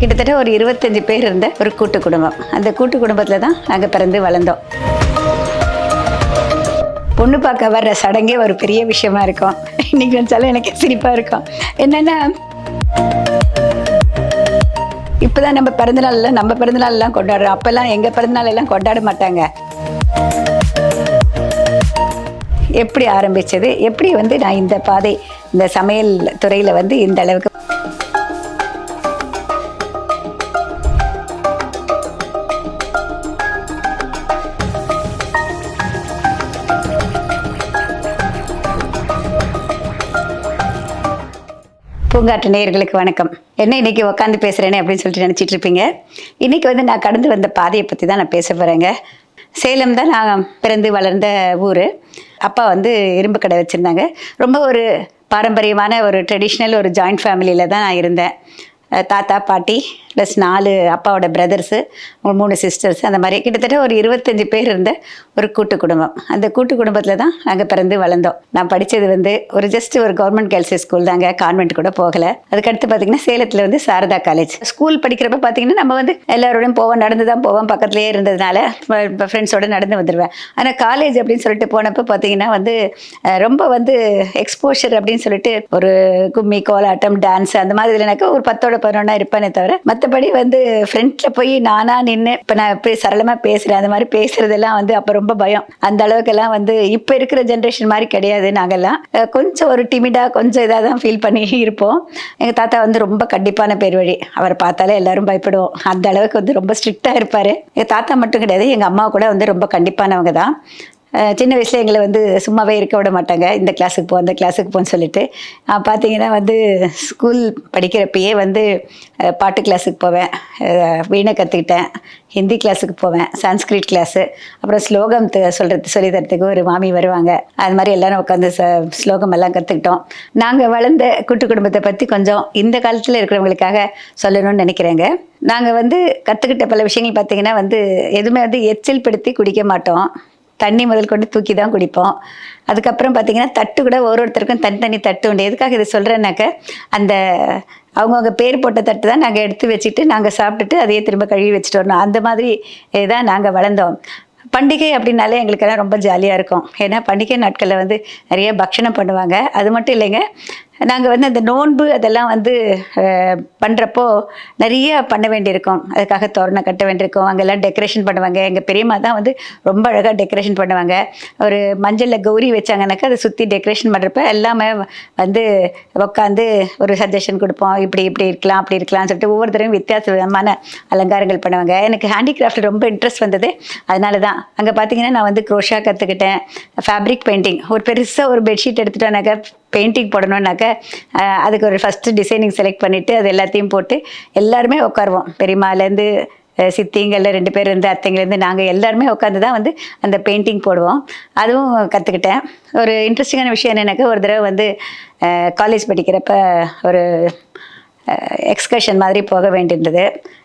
கிட்டத்தட்ட ஒரு இருபத்தஞ்சு பேர் இருந்த ஒரு கூட்டு குடும்பம். அந்த கூட்டு குடும்பத்தில் தான் நாங்கள் பிறந்து வளர்ந்தோம். பொண்ணு பார்க்க வர்ற சடங்கே ஒரு பெரிய விஷயமா இருக்கும். இன்னைக்கு நினச்சாலும் எனக்கு சிரிப்பாக இருக்கும். என்னென்னா இப்போதான் நம்ம பிறந்தநாள்ல நம்ம பிறந்தநாள்லாம் கொண்டாடுறோம். அப்போல்லாம் எங்கள் பிறந்தநாள் எல்லாம் கொண்டாட மாட்டாங்க. எப்படி ஆரம்பித்தது எப்படி வந்து நான் இந்த பாதை இந்த சமையல் துறையில் வந்து இந்த அளவுக்கு பூங்காற்று நேயர்களுக்கு வணக்கம். என்ன இன்னைக்கு உட்காந்து பேசுகிறேனே அப்படின்னு சொல்லிட்டு நினச்சிட்டு இருப்பீங்க. இன்னைக்கு வந்து நான் கடந்து வந்த பாதையை பற்றி தான் நான் பேச போகிறேங்க சேலம் தான் நான் பிறந்து வளர்ந்த ஊர். அப்பா வந்து இரும்பு கடை வச்சுருந்தாங்க. ரொம்ப ஒரு பாரம்பரியமான ஒரு ட்ரெடிஷ்னல் ஒரு ஜாயிண்ட் ஃபேமிலியில் தான் நான் இருந்தேன். தாத்தா பாட்டி ப்ளஸ் நாலு அப்பாவோட பிரதர்ஸு மூணு சிஸ்டர்ஸ் அந்த மாதிரி கிட்டத்தட்ட ஒரு இருபத்தஞ்சி பேர் இருந்த ஒரு கூட்டு குடும்பம். அந்த கூட்டு குடும்பத்தில் தான் நாங்கள் பிறந்து வளர்ந்தோம். நான் படித்தது வந்து ஒரு ஜஸ்ட் ஒரு கவர்மெண்ட் கேர்ள்ஸ் ஸ்கூல் தாங்க. கான்வெண்ட் கூட போகலை. அதுக்கடுத்து பார்த்தீங்கன்னா சேலத்தில் வந்து சாரதா காலேஜ் ஸ்கூல் படிக்கிறப்ப பார்த்தீங்கன்னா நம்ம வந்து எல்லாரோடையும் போவோம் நடந்து தான் போவோம் பக்கத்துலேயே இருந்ததுனால ஃப்ரெண்ட்ஸோட நடந்து வந்துடுவேன் ஆனால் காலேஜ் அப்படின்னு சொல்லிட்டு போனப்போ பார்த்தீங்கன்னா வந்து ரொம்ப வந்து எக்ஸ்போஷர் அப்படின்னு சொல்லிட்டு ஒரு கும்மி கோலாட்டம் டான்ஸ் அந்த மாதிரி இல்லைனாக்கா ஒரு பத்தோட பதினொன்னா இருப்பேனே தவிர மற்றபடி வந்து ஃப்ரெண்ட்ஸில் போய் நானாக நின்று இப்போ நான் எப்படி சரளமாக பேசுகிறேன் அந்த மாதிரி பேசுகிறதெல்லாம் வந்து அப்போ ரொம்ப பயம். அந்த அளவுக்கெல்லாம் வந்து இப்போ இருக்கிற ஜென்ரேஷன் மாதிரி கிடையாது நாங்கள்லாம் கொஞ்சம் ஒரு டிமிடாக கொஞ்சம் இதாக தான் ஃபீல் பண்ணி இருப்போம். எங்கள் தாத்தா வந்து ரொம்ப கண்டிப்பான பேர் வழி அவரை பார்த்தாலே எல்லாரும் பயப்படுவோம். அந்த அளவுக்கு வந்து ரொம்ப ஸ்ட்ரிக்டாக இருப்பார். எங்கள் தாத்தா மட்டும் கிடையாது எங்கள் அம்மா கூட வந்து ரொம்ப கண்டிப்பானவங்க தான். சின்ன வயசில் எங்களை வந்து சும்மாவே இருக்க விட மாட்டாங்க. இந்த கிளாஸுக்கு போ அந்த கிளாஸுக்கு போன்னு சொல்லிட்டு. பார்த்தீங்கன்னா வந்து ஸ்கூல் படிக்கிறப்பயே வந்து பாட்டு கிளாஸுக்கு போவேன். வீணை கற்றுக்கிட்டேன் ஹிந்தி கிளாஸுக்கு போவேன். சான்ஸ்கிரிட் கிளாஸு அப்புறம் ஸ்லோகம் சொல்கிறது சொல்லி தரத்துக்கு ஒரு மாமி வருவாங்க. அது மாதிரி எல்லாரும் உட்காந்து ச ஸ்லோகம் எல்லாம் கற்றுக்கிட்டோம் நாங்கள் வளர்ந்த கூட்டு குடும்பத்தை பற்றி கொஞ்சம் இந்த காலத்தில் இருக்கிறவங்களுக்காக சொல்லணும்னு நினைக்கிறேங்க. நாங்கள் வந்து கற்றுக்கிட்ட பல விஷயங்கள் பார்த்தீங்கன்னா வந்து எதுவுமே வந்து எச்சில் படுத்தி குடிக்க மாட்டோம். தண்ணி முதல் கொண்டு தூக்கி தான் குடிப்போம். அதுக்கப்புறம் பார்த்தீங்கன்னா தட்டு கூட ஒரு ஒருத்தருக்கும் தனித்தனி தட்டு உண்டு. எதுக்காக இதை சொல்கிறேன்னாக்க அந்த அவங்கவுங்க பேர் போட்ட தட்டு தான் நாங்கள் எடுத்து வச்சுட்டு நாங்கள் சாப்பிட்டுட்டு அதையே திரும்ப கழுவி வச்சுட்டு வரணும். அந்த மாதிரி தான் நாங்கள் வளர்ந்தோம். பண்டிகை அப்படின்னாலே எங்களுக்கெல்லாம் ரொம்ப ஜாலியாக இருக்கும். ஏன்னா பண்டிகை நாட்களில் வந்து நிறைய பக்ஷணம் பண்ணுவாங்க. அது மட்டும் இல்லைங்க நாங்கள் வந்து அந்த நோன்பு அதெல்லாம் வந்து பண்ணுறப்போ நிறைய பண்ண வேண்டியிருக்கும். அதுக்காக தோரணம் கட்ட வேண்டியிருக்கோம். அங்கெல்லாம் டெக்கரேஷன் பண்ணுவாங்க. எங்கள் பெரியம்மா தான் வந்து ரொம்ப அழகாக டெக்கரேஷன் பண்ணுவாங்க. ஒரு மஞ்சளில் கௌரி வச்சாங்கனாக்கா அதை சுற்றி டெக்கரேஷன் பண்ணுறப்ப எல்லாமே வந்து உட்காந்து ஒரு சஜஷன் கொடுப்போம். இப்படி இப்படி இருக்கலாம் அப்படி இருக்கலாம்னு சொல்லிட்டு ஒவ்வொரு தடவையும் வித்தியாச விதமான அலங்காரங்கள் பண்ணுவாங்க. எனக்கு ஹேண்டிகிராஃப்ட் ரொம்ப இன்ட்ரெஸ்ட் வந்தது. அதனால தான் அங்கே பார்த்தீங்கன்னா நான் வந்து க்ரோஷா கற்றுக்கிட்டேன் ஃபேப்ரிக் பெயிண்டிங் ஒரு பெருசாக ஒரு பெட்ஷீட் எடுத்துட்டோன்னாக்கா பெயிண்டிங் போடணுன்னாக்கா அதுக்கு ஒரு ஃபஸ்ட்டு டிசைனிங் செலக்ட் பண்ணிவிட்டு அது எல்லாத்தையும் போட்டு எல்லாருமே உட்காருவோம். பெரியம்மாலேருந்து சித்திங்கள்ல ரெண்டு பேர் இருந்து அத்தைங்கலேருந்து நாங்கள் எல்லாருமே உட்காந்து தான் வந்து அந்த பெயிண்டிங் போடுவோம். அதுவும் கற்றுக்கிட்டேன் ஒரு இன்ட்ரெஸ்டிங்கான விஷயம் என்னென்னாக்கா ஒரு தடவை வந்து காலேஜ் படிக்கிறப்ப ஒரு எக்ஸ்கர்ஷன் மாதிரி போக வேண்டியிருந்தது.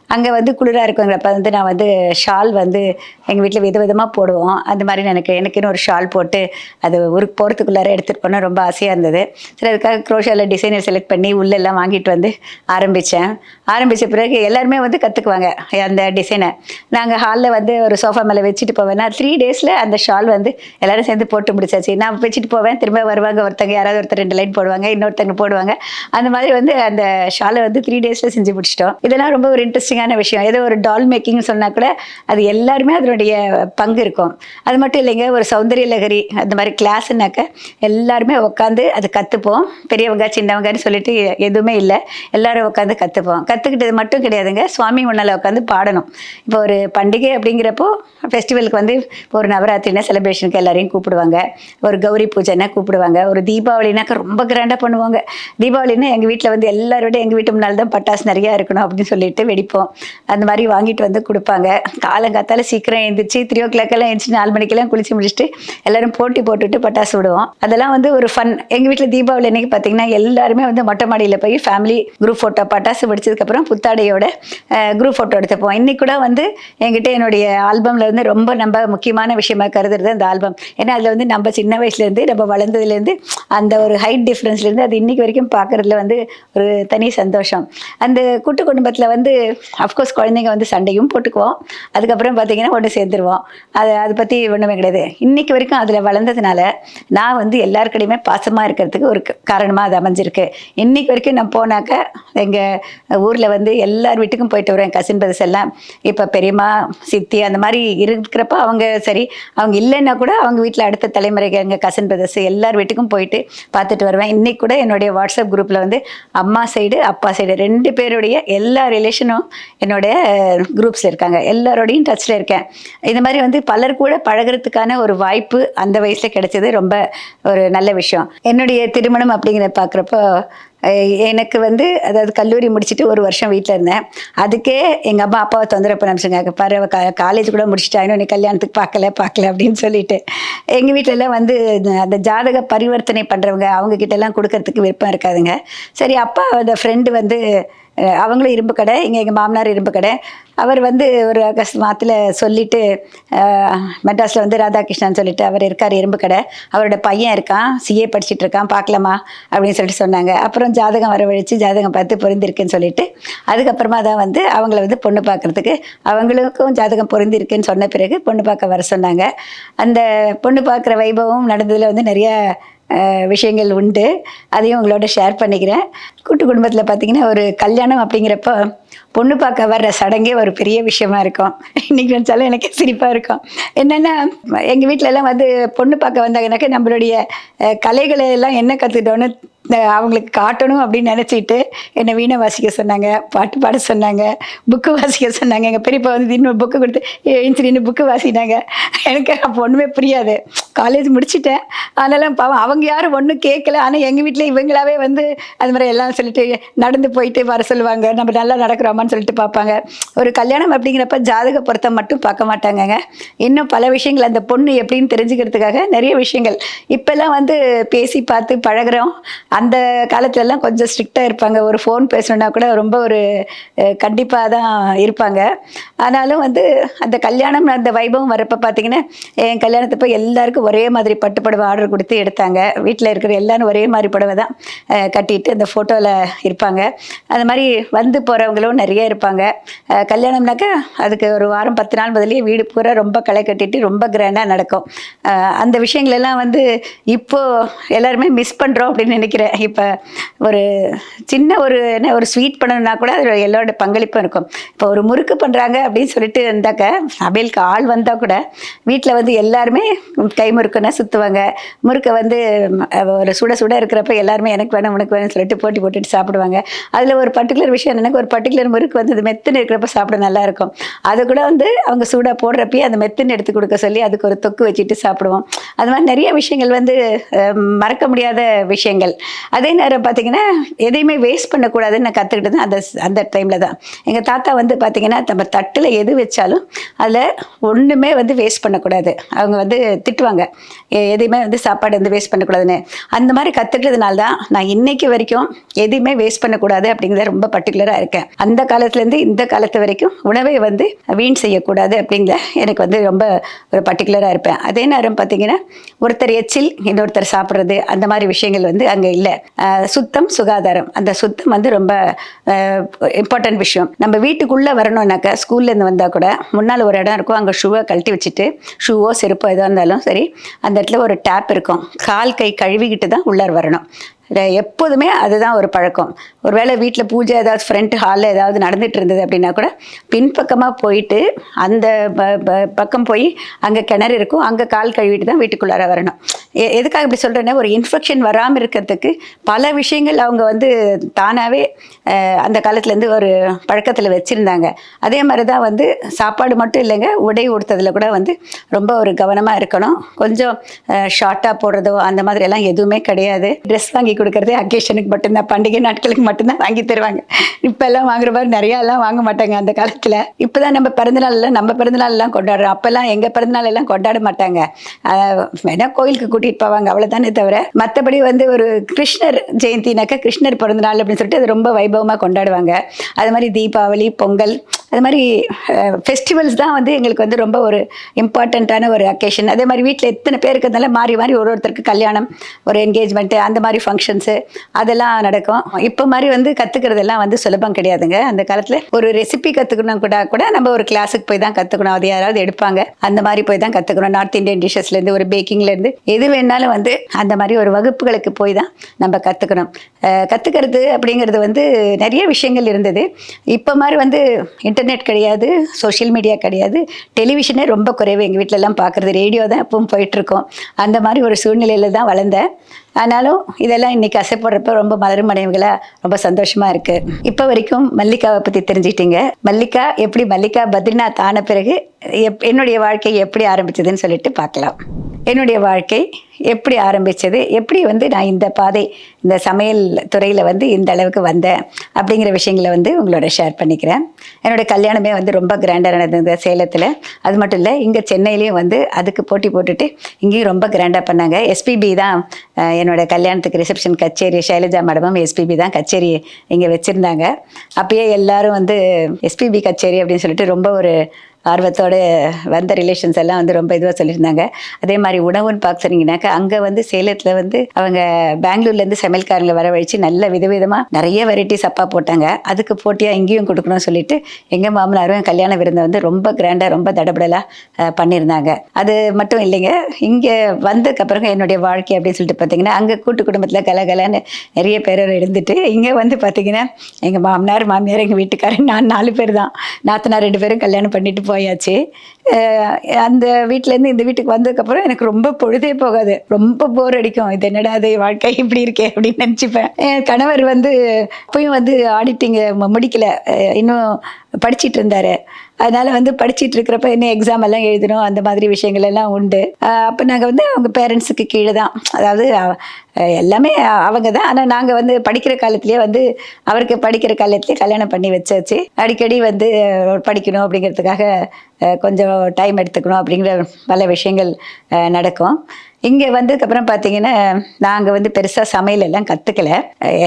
அங்கே வந்து குளிராக இருக்குங்கிறப்ப வந்து நான் வந்து ஷால் வந்து எங்கள் வீட்டில் வித விதமாக போடுவோம். அந்த மாதிரி எனக்கு எனக்குன்னு ஒரு ஷால் போட்டு அது ஒரு போகிறதுக்குள்ளார எடுத்துகிட்டு போனால் ரொம்ப ஆசையாக இருந்தது. சரி அதுக்காக க்ரோஷாவில் டிசைனர் செலக்ட் பண்ணி உள்ளெல்லாம் வாங்கிட்டு வந்து ஆரம்பித்தேன் ஆரம்பித்த பிறகு எல்லாருமே வந்து கற்றுக்குவாங்க அந்த டிசைனை நாங்கள் ஹாலில் வந்து ஒரு சோஃபா மேலே வச்சுட்டு போவேன்னா த்ரீ டேஸில் அந்த ஷால் வந்து எல்லோரும் சேர்ந்து போட்டு முடிச்சாச்சு. நான் வச்சுட்டு போவேன் திரும்ப வருவாங்க ஒருத்தங்க யாராவது ஒருத்தர் ரெண்டு லைன் போடுவாங்க இன்னொருத்தங்க போடுவாங்க. அந்த மாதிரி வந்து அந்த ஷாலை வந்து த்ரீ டேஸில் செஞ்சு முடிச்சிட்டோம். இதெல்லாம் ரொம்ப ஒரு இன்ட்ரெஸ்ட் இன்ட்ரெஸ்டிங்கான விஷயம். ஏதோ ஒரு டால் மேக்கிங் சொன்னால் கூட அது எல்லாருமே அதனுடைய பங்கு இருக்கும். அது மட்டும் இல்லைங்க ஒரு சௌந்தரிய லகரி அந்த மாதிரி கிளாஸ்னாக்க எல்லாருமே உட்காந்து அது கற்றுப்போம் பெரியவங்க சின்னவங்கன்னு சொல்லிட்டு எதுவுமே இல்லை. எல்லாரும் உட்காந்து கற்றுப்போம் கற்றுக்கிட்டது மட்டும் கிடையாதுங்க சுவாமி முன்னால் உட்காந்து பாடணும். இப்போ ஒரு பண்டிகை அப்படிங்கிறப்போ ஃபெஸ்டிவலுக்கு வந்து இப்போ ஒரு நவராத்திரினா செலிப்ரேஷனுக்கு எல்லாரையும் கூப்பிடுவாங்க. ஒரு கௌரி பூஜைனா கூப்பிடுவாங்க. ஒரு தீபாவளினாக்க ரொம்ப கிராண்டாக பண்ணுவாங்க. தீபாவளினா எங்கள் வீட்டில் வந்து எல்லாரோட எங்கள் வீட்டு முன்னால் தான் பட்டாசு நிறையா இருக்கணும் அப்படின்னு சொல்லிட்டு வெடிப்போம். இருக்கும். அந்த மாதிரி வாங்கிட்டு வந்து கொடுப்பாங்க. காலங்காத்தால சீக்கிரம் எழுந்திரிச்சு த்ரீ ஓ கிளாக்கெல்லாம் எழுந்திரிச்சு நாலு மணிக்கெல்லாம் குளிச்சு முடிச்சுட்டு எல்லாரும் போட்டி போட்டுட்டு பட்டாசு விடுவோம். அதெல்லாம் வந்து ஒரு ஃபன் எங்கள் வீட்டில் தீபாவளி அன்னைக்கு பார்த்தீங்கன்னா எல்லாருமே வந்து மொட்டை மாடியில் போய் ஃபேமிலி குரூப் ஃபோட்டோ பட்டாசு வெடிச்சதுக்கப்புறம் புத்தாடையோட குரூப் ஃபோட்டோ எடுத்துப்போம் இன்னைக்கு கூட வந்து என்கிட்ட என்னுடைய ஆல்பமில் வந்து ரொம்ப நம்ம முக்கியமான விஷயமா கருதுறது அந்த ஆல்பம் ஏன்னா அதில் வந்து நம்ம சின்ன வயசுலேருந்து நம்ம வளர்ந்ததுலேருந்து அந்த ஒரு ஹைட் டிஃப்ரென்ஸ்லேருந்து அது இன்னைக்கு வரைக்கும் பார்க்குறதுல வந்து ஒரு தனி சந்தோஷம். அந்த கூட்டு குடும்பத்தில் வந்து அஃப்கோர்ஸ் குழந்தைங்க வந்து சண்டையும் போட்டுக்குவோம். அதுக்கப்புறம் பார்த்தீங்கன்னா ஒன்று சேர்ந்துருவோம். அது அதை பற்றி ஒன்றுமே கிடையாது. இன்னைக்கு வரைக்கும் அதில் வளர்ந்ததுனால நான் வந்து எல்லாருக்கிடையுமே பாசமாக இருக்கிறதுக்கு ஒரு காரணமாக அது அமைஞ்சிருக்கு. இன்னைக்கு வரைக்கும் நான் போனாக்க எங்கள் ஊரில் வந்து எல்லார் வீட்டுக்கும் போயிட்டு வருவேன். கசின் பிரதர்ஸ் எல்லாம். இப்போ பெரியம்மா சித்தி அந்த மாதிரி இருக்கிறப்ப அவங்க சரி அவங்க இல்லைன்னா கூட அவங்க வீட்டில் அடுத்த தலைமுறைக்கு எங்கள் கசின் பிரதர்ஸ் எல்லார் வீட்டுக்கும் போயிட்டு பார்த்துட்டு வருவேன். இன்னைக்கு கூட என்னுடைய வாட்ஸ்அப் குரூப்பில் வந்து அம்மா சைடு அப்பா சைடு ரெண்டு பேருடைய எல்லா ரிலேஷனும் என்னுடைய குரூப்ஸில் இருக்காங்க. எல்லாரோடையும் டச்சில் இருக்கேன். இந்த மாதிரி வந்து பலர் கூட பழகுறதுக்கான ஒரு வாய்ப்பு அந்த வயசில் கிடைச்சது ரொம்ப ஒரு நல்ல விஷயம். என்னுடைய திருமணம் அப்படிங்கிறத பார்க்குறப்போ எனக்கு வந்து அதாவது கல்லூரி முடிச்சுட்டு ஒரு வருஷம் வீட்டில் இருந்தேன். அதுக்கே எங்கள் அம்மா அப்பாவை தொந்தரவு பண்ண ஆரம்பிச்சாங்க பாரு கா காலேஜ் கூட முடிச்சுட்டா இன்னும் நீ கல்யாணத்துக்கு பார்க்கல பார்க்கல அப்படின்னு சொல்லிட்டு. எங்கள் வீட்டிலலாம் வந்து அந்த ஜாதக பரிவர்த்தனை பண்ணுறவங்க அவங்க கொடுக்கறதுக்கு விருப்பம் இருக்காதுங்க. சரி அப்பா அந்த ஃப்ரெண்டு வந்து அவங்களும் இரும்பு கடை இங்கே எங்கள் மாமனார் இரும்பு கடை. அவர் வந்து ஒரு அகஸ்மாத்தில் சொல்லிட்டு மெட்ராஸில் வந்து ராதாகிருஷ்ணன் சொல்லிட்டு அவர் இருக்கார் இரும்பு கடை. அவரோட பையன் இருக்கான் சிஏ படிச்சுட்டு இருக்கான் பார்க்கலாமா? அப்படின்னு சொல்லிட்டு சொன்னாங்க. அப்புறம் ஜாதகம் வரவழைச்சு ஜாதகம் பார்த்து பொருந்திருக்குன்னு சொல்லிட்டு அதுக்கப்புறமா தான் வந்து அவங்கள வந்து பொண்ணு பார்க்கறதுக்கு அவங்களுக்கும் ஜாதகம் பொருந்திருக்குன்னு சொன்ன பிறகு பொண்ணு பார்க்க வர சொன்னாங்க. அந்த பொண்ணு பார்க்குற வைபவம் நடந்ததில் வந்து நிறைய விஷயங்கள் உண்டு. அதையும் உங்களோட ஷேர் பண்ணிக்கிறேன். கூட்டு குடும்பத்தில் பார்த்தீங்கன்னா ஒரு கல்யாணம் அப்படிங்கிறப்போ பொண்ணு பார்க்க வர்ற சடங்கே ஒரு பெரிய விஷயமா இருக்கும். இன்னைக்கு நினச்சாலும் எனக்கு சிரிப்பாக இருக்கும். என்னென்னா எங்கள் வீட்டிலலாம் வந்து பொண்ணு பார்க்க வந்தாங்கனாக்கா நம்மளுடைய கலைகளை எல்லாம் என்ன கற்றுக்கிட்டோன்னு அவங்களுக்கு காட்டணும் அப்படின்னு நினச்சிட்டு என்னை வீணை வாசிக்க சொன்னாங்க பாட்டு பாட சொன்னாங்க புக்கு வாசிக்க சொன்னாங்க. எங்கள் பெரியப்பா வந்து இன்னும் புக்கு கொடுத்து இன்சிடென்ட் புக்கு வாசினாங்க? எனக்கு அப்போ ஒன்றுமே புரியாது. காலேஜ் முடிச்சிட்டேன். ஆனாலும் பாவம் அவங்க யாரும் ஒன்றும் கேட்கல. ஆனால் எங்கள் வீட்டில் இவங்களாவே வந்து அது மாதிரி எல்லாம் சொல்லிட்டு நடந்து போயிட்டு வர சொல்லுவாங்க. நம்ம நல்லா நடக்கிறோமான்னு சொல்லிட்டு பார்ப்பாங்க. ஒரு கல்யாணம் அப்படிங்கிறப்ப ஜாதக பொருத்தம் மட்டும் பார்க்க மாட்டாங்கங்க. இன்னும் பல விஷயங்கள் அந்த பொண்ணு எப்படின்னு தெரிஞ்சுக்கிறதுக்காக நிறைய விஷயங்கள். இப்போல்லாம் வந்து பேசி பார்த்து பழகுறோம். அந்த காலத்துலலாம் கொஞ்சம் ஸ்ட்ரிக்டாக இருப்பாங்க. ஒரு ஃபோன் பேசணுன்னா கூட ரொம்ப ஒரு கண்டிப்பாக தான் இருப்பாங்க. ஆனாலும் வந்து அந்த கல்யாணம் அந்த வைபவம் வரப்போ பார்த்தீங்கன்னா என் கல்யாணத்தப்போ எல்லாருக்கும் ஒரே மாதிரி பட்டுப்படவை ஆர்டர் கொடுத்து எடுத்தாங்க. வீட்டில் இருக்கிற எல்லாரும் ஒரே மாதிரி புடவை தான் கட்டிட்டு அந்த ஃபோட்டோவில் இருப்பாங்க. அந்த மாதிரி வந்து போகிறவங்களும் நிறைய இருப்பாங்க. கல்யாணம்னாக்கா அதுக்கு ஒரு வாரம் பத்து நாள் முதலேயே வீடு பூரா ரொம்ப களை கட்டிட்டு ரொம்ப கிராண்டாக நடக்கும். அந்த விஷயங்கள் எல்லாம் வந்து இப்போ எல்லாருமே மிஸ் பண்ணுறோம் அப்படின்னு நினைக்கிறேன். இப்போ ஒரு சின்ன ஒரு என்ன ஒரு ஸ்வீட் பண்ணணும்னா கூட அதில் எல்லோரோட பங்களிப்பும் இருக்கும். இப்போ ஒரு முறுக்கு பண்ணுறாங்க அப்படின்னு சொல்லிட்டு இருந்தாக்க சமையலுக்கு ஆள் வந்தால் கூட வீட்டில் வந்து எல்லாருமே கை முறுக்குன்னா சுற்றுவாங்க முறுக்கை வந்து ஒரு சுட சுட இருக்கிறப்ப எல்லாருமே எனக்கு வேணும் உனக்கு வேணும்னு சொல்லிட்டு போட்டி போட்டுட்டு சாப்பிடுவாங்க. அதில் ஒரு பர்டிகுலர் விஷயம் எனக்கு ஒரு பர்டிகுலர் முறுக்கு வந்து அது மெத்துன்னு இருக்கிறப்ப சாப்பிட நல்லா இருக்கும். அது கூட வந்து அவங்க சூடாக போடுறப்பயே அந்த மெத்துன்னு எடுத்து கொடுக்க சொல்லி அதுக்கு ஒரு தொக்கு வச்சுட்டு சாப்பிடுவோம். அது மாதிரி நிறைய விஷயங்கள் வந்து மறக்க முடியாத விஷயங்கள். அதே நேரம் பார்த்தீங்கன்னா எதையுமே வேஸ்ட் பண்ணக்கூடாதுன்னு நான் கற்றுக்கிட்டது அந்த அந்த டைமில் தான். எங்கள் தாத்தா வந்து பார்த்தீங்கன்னா நம்ம தட்டில் எது வச்சாலும் அதில் ஒன்றுமே வந்து வேஸ்ட் பண்ணக்கூடாது. அவங்க வந்து திட்டுவாங்க. எதையுமே வந்து சாப்பாடு வந்து வேஸ்ட் பண்ணக்கூடாதுன்னு. அந்த மாதிரி கற்றுக்கிட்டதுனால தான் நான் இன்னைக்கு வரைக்கும் எதையுமே வேஸ்ட் பண்ணக்கூடாது அப்படிங்கிறத ரொம்ப பர்டிகுலராக இருக்கேன். அந்த காலத்துலேருந்து இந்த காலத்து வரைக்கும் உணவை வந்து வீண் செய்யக்கூடாது அப்படிங்கிற எனக்கு வந்து ரொம்ப ஒரு பர்டிகுலராக இருப்பேன். அதே நேரம் பார்த்தீங்கன்னா ஒருத்தர் எச்சில் இன்னொருத்தர் சாப்பிட்றது அந்த மாதிரி விஷயங்கள் வந்து அங்கே இல்லை. சுத்தம் சுகாதாரம். அந்த சுத்தம் வந்து ரொம்ப இம்பார்ட்டன்ட் விஷயம். நம்ம வீட்டுக்குள்ளே வரணும்னாக்கா ஸ்கூல்லேருந்து வந்தால் கூட முன்னால் ஒரு இடம் இருக்கும் அங்கே ஷூவை கழட்டி வச்சுட்டு ஷூவோ செருப்போ எதாக இருந்தாலும் சரி அந்த இடத்துல ஒரு டேப் இருக்கும். கால் கை கழுவிக்கிட்டு தான் உள்ளார் வரணும். எப்போதுமே அதுதான் ஒரு பழக்கம். ஒருவேளை வீட்டில் பூஜை ஏதாவது ஃப்ரண்ட் ஹாலில் ஏதாவது நடந்துட்டு இருந்தது அப்படின்னா கூட பின்பக்கமாக போயிட்டு அந்த ப- ப- பக்கம் போய் அங்கே கிணறு இருக்கும். அங்கே கால் கழுவிட்டு தான் வீட்டுக்குள்ளார வரணும். எதுக்காக இப்படி சொல்கிறேன்னா ஒரு இன்ஃபெக்ஷன் வராமல் இருக்கிறதுக்கு பல விஷயங்கள் அவங்க வந்து தானாகவே அந்த காலத்துலேருந்து ஒரு பழக்கத்தில் வச்சுருந்தாங்க. அதே மாதிரி தான் வந்து சாப்பாடு மட்டும் இல்லைங்க உடை உடுத்ததில் கூட வந்து ரொம்ப ஒரு கவனமாக இருக்கணும். கொஞ்சம் ஷார்ட்டாக போடுறதோ அந்த மாதிரி எல்லாம் எதுவுமே கிடையாது. ட்ரெஸ் வாங்கி வாங்கி கொடுக்கறது அக்கேஷனுக்கு மட்டும்தான். பண்டிகை நாட்களுக்கு மட்டும்தான் வாங்கி தருவாங்க. இப்போல்லாம் வாங்குற மாதிரி நிறையாலாம் வாங்க மாட்டாங்க அந்த காலத்தில். இப்போ தான் நம்ம பிறந்தநாள்லாம் நம்ம பிறந்தநாள்லாம் கொண்டாடுறோம். அப்போல்லாம் எங்கள் பிறந்தநாள் எல்லாம் கொண்டாட மாட்டாங்க. வேணா கோயிலுக்கு கூட்டிகிட்டு போவாங்க அவ்வளோதானே தவிர. மற்றபடி வந்து ஒரு கிருஷ்ணர் ஜெயந்தினாக்கா கிருஷ்ணர் பிறந்தநாள் அப்படின்னு சொல்லிட்டு அது ரொம்ப வைபவமாக கொண்டாடுவாங்க. அது மாதிரி தீபாவளி பொங்கல் அது மாதிரி ஃபெஸ்டிவல்ஸ் தான் வந்து எங்களுக்கு வந்து ரொம்ப ஒரு இம்பார்ட்டண்ட்டான ஒரு அக்கேஷன் அதே மாதிரி வீட்டில் எத்தனை பேர் இருக்கிறதுனால மாறி மாறி ஒரு ஒருத்தருக்கு கல்யாணம் ஒரு என்கேஜ்மெண்ட்டு அந்த மாதிரி ஃபங்க்ஷன்ஸு அதெல்லாம் நடக்கும். இப்போ மாதிரி வந்து கற்றுக்கிறதெல்லாம் வந்து சுலபம் கிடையாதுங்க. அந்த காலத்தில் ஒரு ரெசிபி கற்றுக்கணும் கூட கூட நம்ம ஒரு கிளாஸுக்கு போய் தான் கற்றுக்கணும் அது யாராவது எடுப்பாங்க. அந்த மாதிரி போய் தான் கற்றுக்கணும் நார்த் இந்தியன் டிஷ்ஷஸ்லேருந்து ஒரு பேக்கிங்லேருந்து எது வேணாலும் வந்து அந்த மாதிரி ஒரு வகுப்புகளுக்கு போய் தான் நம்ம கற்றுக்கணும் கற்றுக்கிறது அப்படிங்கிறது வந்து நிறைய விஷயங்கள் இருந்தது. இப்போ மாதிரி வந்து இன்டர்நெட் கிடையாது சோஷியல் மீடியா கிடையாது டெலிவிஷனே ரொம்ப குறைவு. எங்கள் வீட்டிலலாம் பார்க்குறது ரேடியோ தான் எப்பவும் போயிட்டுருக்கோம் அந்த மாதிரி ஒரு சூழ்நிலையில் தான் வளர்ந்தேன். ஆனாலும் இதெல்லாம் இன்றைக்கி அசைப்படுறப்ப ரொம்ப மலரும் அடைவுகளாக ரொம்ப சந்தோஷமாக இருக்குது இப்போ வரைக்கும் மல்லிகாவை பற்றி தெரிஞ்சுக்கிட்டீங்க. மல்லிகா எப்படி மல்லிகா பத்ரிநாத் ஆன பிறகு எப் என்னுடைய வாழ்க்கை எப்படி ஆரம்பிச்சதுன்னு சொல்லிட்டு பார்க்கலாம். என்னுடைய வாழ்க்கை எப்படி ஆரம்பித்தது எப்படி வந்து நான் இந்த பாதை இந்த சமையல் துறையில் வந்து இந்த அளவுக்கு வந்தேன் அப்படிங்கிற விஷயங்களை வந்து உங்களோட ஷேர் பண்ணிக்கிறேன். என்னோட கல்யாணமே வந்து ரொம்ப கிராண்டாக நடந்தது சேலத்தில். அது மட்டும் இல்லை இங்கே சென்னையிலையும் வந்து அதுக்கு போட்டி போட்டுட்டு இங்கேயும் ரொம்ப கிராண்டாக பண்ணாங்க. எஸ்பிபி தான் என்னோடய கல்யாணத்துக்கு ரிசப்ஷன் கச்சேரி சைலஜா மேடமும் எஸ்பிபி தான் கச்சேரி இங்கே வச்சுருந்தாங்க. அப்பயே எல்லாரும் வந்து எஸ்பிபி கச்சேரி அப்படின்னு சொல்லிட்டு ரொம்ப ஒரு ஆர்வத்தோடு வந்த ரிலேஷன்ஸ் எல்லாம் வந்து ரொம்ப இதுவாக சொல்லியிருந்தாங்க. அதே மாதிரி உணவுன்னு பார்க்க சொன்னீங்கன்னாக்கா அங்கே வந்து சேலத்தில் வந்து அவங்க பெங்களூர்லேருந்து சமையல்காரங்களை வரவழைச்சு நல்ல விதவிதமாக நிறைய வெரைட்டிஸ் அப்பா போட்டாங்க. அதுக்கு போட்டியாக இங்கேயும் கொடுக்கணும்னு சொல்லிட்டு எங்கள் மாமனாரும் கல்யாண விருந்தை வந்து ரொம்ப கிராண்டாக ரொம்ப தடபடலாக பண்ணியிருந்தாங்க. அது மட்டும் இல்லைங்க இங்கே வந்ததுக்கப்புறம் என்னுடைய வாழ்க்கை அப்படின்னு சொல்லிட்டு பார்த்தீங்கன்னா அங்கே கூட்டு குடும்பத்தில் கலகலன்னு நிறைய பேர் இருந்துட்டு இங்கே வந்து பார்த்தீங்கன்னா எங்கள் மாமனார் மாமியார் எங்கள் வீட்டுக்காரர் நான் நாலு பேர் தான். நாத்தனார் ரெண்டு பேரும் கல்யாணம் பண்ணிட்டு ভয় আছে। அந்த வீட்டிலேருந்து இந்த வீட்டுக்கு வந்ததுக்கப்புறம் எனக்கு ரொம்ப பொழுதே போகாது. ரொம்ப போர் அடிக்கும். இது என்னடா அது வாழ்க்கை இப்படி இருக்கே அப்படின்னு நினச்சிப்பேன். என் கணவர் வந்து அப்பயும் வந்து ஆடிட்டிங்கை முடிக்கல. இன்னும் படிச்சிட்டு இருந்தார். அதனால வந்து படிச்சிட்டு இருக்கிறப்ப என்ன எக்ஸாம் எல்லாம் எழுதணும் அந்த மாதிரி விஷயங்கள் எல்லாம் உண்டு. அப்போ நாங்கள் வந்து அவங்க பேரண்ட்ஸுக்கு கீழே தான் அதாவது எல்லாமே அவங்க தான். ஆனால் நாங்கள் வந்து படிக்கிற காலத்துலேயே வந்து அவருக்கு படிக்கிற காலத்திலே கல்யாணம் பண்ணி வச்சாச்சு. அடிக்கடி வந்து படிக்கணும் அப்படிங்கிறதுக்காக கொஞ்சம் டைம் எடுத்துக்கணும் அப்படிங்கிற பல விஷயங்கள் நடக்கும். இங்கே வந்ததுக்கப்புறம் பார்த்தீங்கன்னா நாங்கள் வந்து பெருசாக சமையல் எல்லாம் கற்றுக்கல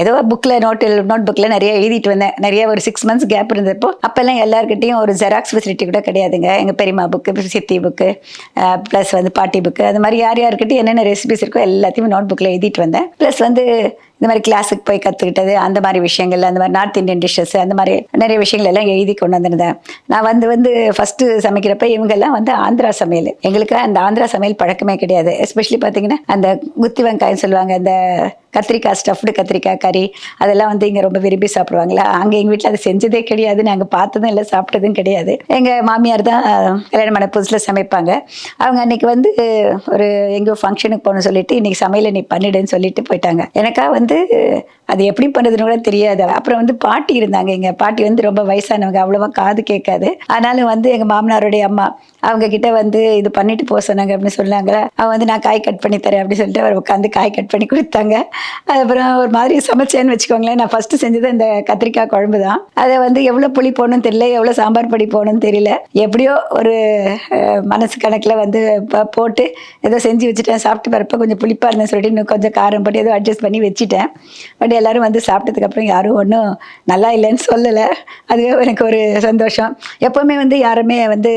ஏதோ புக்கில் நோட்டில் நோட் புக்கில் நிறைய எழுதிட்டு வந்தேன். நிறைய ஒரு சிக்ஸ் மந்த்ஸ் கேப் இருந்தப்போ அப்போல்லாம் எல்லாருக்கிட்டையும் ஒரு ஜெராக்ஸ் ஃபெசிலிட்டி கூட கிடையாதுங்க. எங்கள் பெரியம்மா புக்கு சித்தி புக்கு ப்ளஸ் வந்து பாட்டி புக்கு அது மாதிரி யார் யாருக்கிட்டையும் என்னென்ன ரெசிபிஸ் இருக்கோ எல்லாத்தையும் நோட் புக்கில் எழுதிட்டு வந்தேன். ப்ளஸ் வந்து இந்த மாதிரி கிளாஸுக்கு போய் கற்றுக்கிட்டது அந்த மாதிரி விஷயங்கள் அந்த மாதிரி நார்த் இந்தியன் டிஷ்ஷஸ் அந்த மாதிரி நிறைய விஷயங்கள் எல்லாம் எழுதி கொண்டு வந்திருந்தேன். நான் வந்து வந்து ஃபஸ்ட்டு சமைக்கிறப்ப இவங்கெல்லாம் வந்து ஆந்திரா சமையல். எங்களுக்கு அந்த ஆந்திரா சமையல் பழக்கமே கிடையாது. எஸ்பெஷலி பார்த்தீங்கன்னா அந்த குத்தி வெங்காயம் சொல்லுவாங்க அந்த கத்திரிக்காய் ஸ்டஃப்டு கத்திரிக்காய் கறி அதெல்லாம் வந்து இங்கே ரொம்ப விரும்பி சாப்பிடுவாங்களா? அங்கே எங்கள் வீட்டில் அது செஞ்சதே கிடையாது. நாங்கள் பார்த்ததும் இல்லை சாப்பிட்டதும் கிடையாது. எங்கள் மாமியார் தான் கல்யாணம் பண்ண புதுசில் சமைப்பாங்க. அவங்க அன்னைக்கு வந்து ஒரு எங்கேயோ ஃபங்க்ஷனுக்கு போகணும்னு சொல்லிட்டு இன்னைக்கு சமையலை நீ பண்ணிடுன்னு சொல்லிட்டு போயிட்டாங்க. எனக்கா வந்து அது எப்படி பண்ணுறதுன்னு கூட தெரியாது. அப்புறம் வந்து பாட்டி இருந்தாங்க எங்கள் பாட்டி வந்து ரொம்ப வயசானவங்க. அவ்வளோவா காது கேட்காது. ஆனாலும் வந்து எங்கள் மாமனாருடைய அம்மா அவங்க கிட்ட வந்து இது பண்ணிட்டு போக சொன்னாங்க அப்படின்னு சொன்னாங்க அவன் வந்து நான் காய் கட் பண்ணி தரேன் அப்படின்னு சொல்லிட்டு அவர் உட்காந்து காய் கட் பண்ணி கொடுத்தாங்க. அப்புறம் ஒரு மாதிரி சமைச்சேன்னு வச்சுக்கோங்களேன். நான் ஃபஸ்ட்டு செஞ்சது இந்த கத்திரிக்காய் குழம்பு தான். அதை வந்து எவ்வளோ புளி போகணும்னு தெரியல. எவ்வளோ சாம்பார் பொடி போகணும்னு தெரியல. எப்படியோ ஒரு மனசு கணக்கில் வந்து போட்டு ஏதோ செஞ்சு வச்சுட்டேன். சாப்பிட்டு வரப்போ கொஞ்சம் புளிப்பாக இருந்தேன் சொல்லிட்டு இன்னும் கொஞ்சம் காரம் போட்டு ஏதோ அட்ஜஸ்ட் பண்ணி வச்சுட்டேன். பட் எல்லாரும் வந்து சாப்பிட்டதுக்கப்புறம் யாரும் ஒன்றும் நல்லா இல்லைன்னு சொல்லலை. அதுவே எனக்கு ஒரு சந்தோஷம். எப்போவுமே வந்து யாருமே வந்து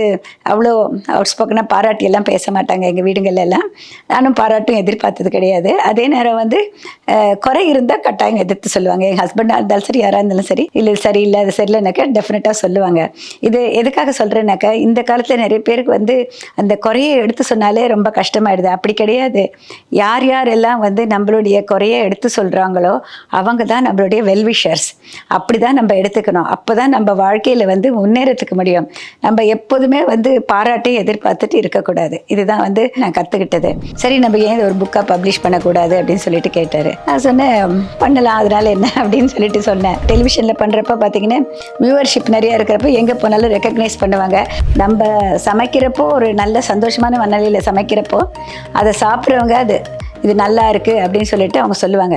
அவ்வளோ அவுட் ஸ்போக்கனாக பாராட்டி எல்லாம் பேச மாட்டாங்க எங்கள் வீடுங்கள்ல எல்லாம். நானும் பாராட்டும் எதிர்பார்த்தது கிடையாது. அதே நேரம் வந்து குறை இருந்தால் கட்டாயம் எதிர்த்து சொல்லுவாங்க. எங்கள் ஹஸ்பண்டாக இருந்தாலும் சரி யாராக இருந்தாலும் சரி இல்லை சரி சரியில்லை அது சரியில்லைனாக்கா டெஃபினட்டாக சொல்லுவாங்க. இது எதுக்காக சொல்கிறேன்னாக்கா இந்த காலத்தில் நிறைய பேருக்கு வந்து அந்த குறையை எடுத்து சொன்னாலே ரொம்ப கஷ்டமாயிடுது. அப்படி கிடையாது. யார் யாரெல்லாம் வந்து நம்மளுடைய குறையை எடுத்து சொல்கிறாங்களோ அவங்க தான் நம்மளுடைய வெல்விஷர்ஸ் அப்படி தான் நம்ம எடுத்துக்கணும். அப்போ தான் நம்ம வாழ்க்கையில் வந்து முன்னேறத்துக்கு முடியும். நம்ம எப்போதுமே வந்து பாராட்டை எதிர்பார்த்துட்டு இருக்கக்கூடாது. இதுதான் வந்து நான் கற்றுக்கிட்டது சரி நம்ம ஏன் ஒரு புக்காக பப்ளிஷ் பண்ணக்கூடாது அப்படின்னு சொல்லிட்டு கேட்டார். நான் சொன்னேன் பண்ணலாம். அதனால் என்ன? அப்படின்னு சொல்லிட்டு சொன்னேன். டெலிவிஷனில் பண்ணுறப்ப பார்த்தீங்கன்னா வியூவர்ஷிப் நிறையா இருக்கிறப்ப எங்கே போனாலும் ரெக்கக்னைஸ் பண்ணுவாங்க. நம்ம சமைக்கிறப்போ ஒரு நல்ல சந்தோஷமான மனநிலையில் சமைக்கிறப்போ அதை சாப்பிட்றவங்க அது இது நல்லா இருக்குது அப்படின்னு சொல்லிட்டு அவங்க சொல்லுவாங்க.